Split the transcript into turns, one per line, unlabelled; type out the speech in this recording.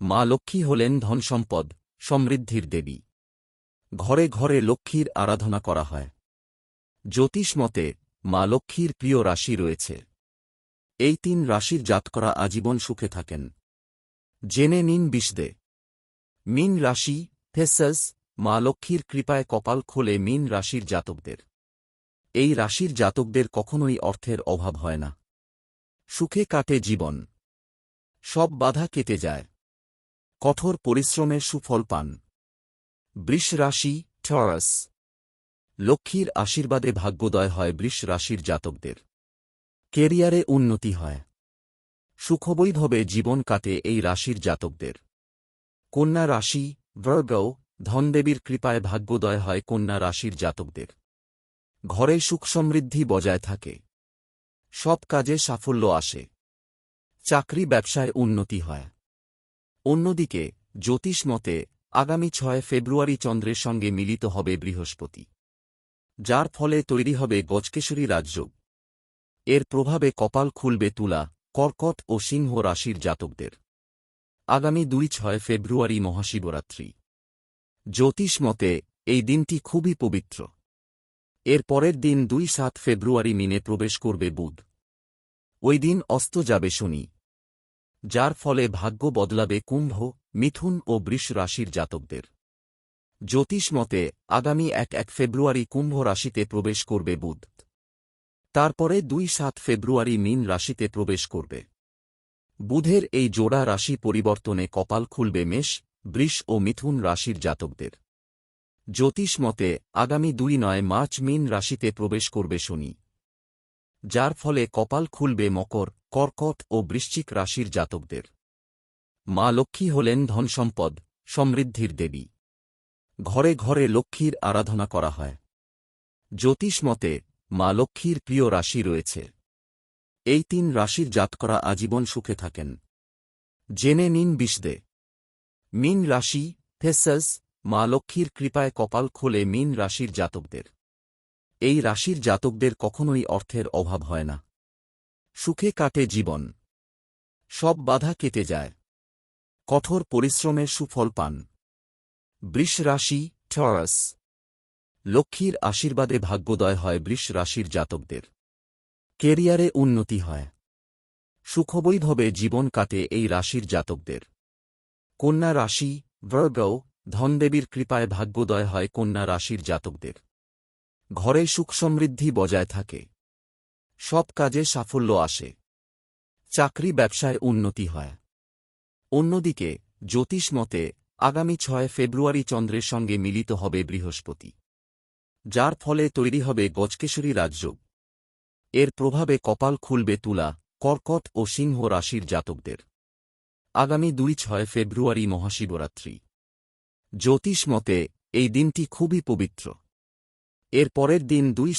মা লক্ষ্মী হলেন ধনসম্পদ, সমৃদ্ধির দেবী। ঘরে ঘরে লক্ষ্মীর আরাধনা করা হয়। জ্যোতিষ মতে, মা লক্ষ্মীর প্রিয় রাশি রয়েছে। এই তিন রাশির জাতকরা আজীবন সুখে থাকেন। জেনে নিন বিষদে। মিন রাশি থেসাস মা লক্ষ্মীর কৃপায় কপাল খোলে মিন রাশির জাতকদের। এই রাশির জাতকদের কখনোই অর্থের অভাব হয় না। সুখে কাটে জীবন। সব বাধা কেটে যায়। কঠোর পরিশ্রমের সুফল পান। বৃষ রাশি টরাস লক্ষ্মীর আশীর্বাদে ভাগ্যোদয় হয় বৃষ রাশির জাতকদের। কেরিয়ারে উন্নতি হয়। সুখবৈধবে জীবন কাটে এই রাশির জাতকদের। কন্যা রাশি ভার্গও ধনদেবীর কৃপায় ভাগ্যোদয় হয় কন্যা রাশির জাতকদের। ঘরে সুখ সমৃদ্ধি বজায় থাকে। সব কাজে সাফল্য আসে। চাকরি ব্যবসায় উন্নতি হয়। অন্যদিকে, জ্যোতিষ মতে, আগামী ছয় ফেব্রুয়ারি চন্দ্রের সঙ্গে মিলিত হবে বৃহস্পতি, যার ফলে তৈরি হবে গজকেশরী রাজ্য এর প্রভাবে কপাল খুলবে তুলা, কর্কট ও সিংহ রাশির জাতকদের। আগামী দুই ছয় ফেব্রুয়ারি মহাশিবরাত্রি। জ্যোতিষ মতে, এই দিনটি খুবই পবিত্র। এর পরের দিন দুই সাত ফেব্রুয়ারি মিনে প্রবেশ করবে বুধ। ওই দিন অস্ত যাবে শনি। যার ফলে ভাগ্য বদলাবে কুম্ভ, মিথুন ও বৃষ রাশির জাতকদের। জ্যোতিষ মতে, আগামী এক এক ফেব্রুয়ারি কুম্ভ রাশিতে প্রবেশ করবে বুধ। তারপরে দুই সাত ফেব্রুয়ারি মিন রাশিতে প্রবেশ করবে। বুধের এই জোড়া রাশি পরিবর্তনে কপাল খুলবে মেষ, বৃষ ও মিথুন রাশির জাতকদের। জ্যোতিষ মতে, আগামী দুই নয় মার্চ মিন রাশিতে প্রবেশ করবে শনি। যার ফলে কপাল খুলবে মকর কর্কট ও বৃশ্চিক রাশির জাতকদের। মা লক্ষ্মী হলেন ধনসম্পদ, সমৃদ্ধির দেবী। ঘরে ঘরে লক্ষ্মীর আরাধনা করা হয়। জ্যোতিষ মতে, মা লক্ষ্মীর প্রিয় রাশি রয়েছে। এই তিন রাশির জাতকরা আজীবন সুখে থাকেন। জেনে নিন বিষদে। মিন রাশি, থেসাস, মা লক্ষ্মীর কৃপায় কপাল খোলে মিন রাশির জাতকদের। এই রাশির জাতকদের কখনোই অর্থের অভাব হয় না। সুখে কাটে জীবন। সব বাধা কেটে যায়। কঠোর পরিশ্রমের সুফল পান। বৃষ রাশি টরাস। লক্ষ্মীর আশীর্বাদে ভাগ্যোদয় হয় বৃষ রাশির জাতকদের। কেরিয়ারে উন্নতি হয়। সুখবৈধবে জীবন কাটে এই রাশির জাতকদের। কন্যা রাশি ভার্গও ধনদেবীর কৃপায় ভাগ্যোদয় হয় কন্যা রাশির জাতকদের। ঘরে সুখ সমৃদ্ধি বজায় থাকে। সব কাজে সাফল্য আসে। চাকরি ব্যবসায় উন্নতি হয়। অন্যদিকে, জ্যোতিষ মতে, আগামী ছয় ফেব্রুয়ারি চন্দ্রের সঙ্গে মিলিত হবে বৃহস্পতি। যার ফলে তৈরি হবে গজকেশরী রাজ্য এর প্রভাবে কপাল খুলবে তুলা, কর্কট ও সিংহ রাশির জাতকদের। আগামী দুই ছয় ফেব্রুয়ারি মহাশিবরাত্রি। জ্যোতিষ মতে, এই দিনটি খুবই পবিত্র। এর পরের দিন দুই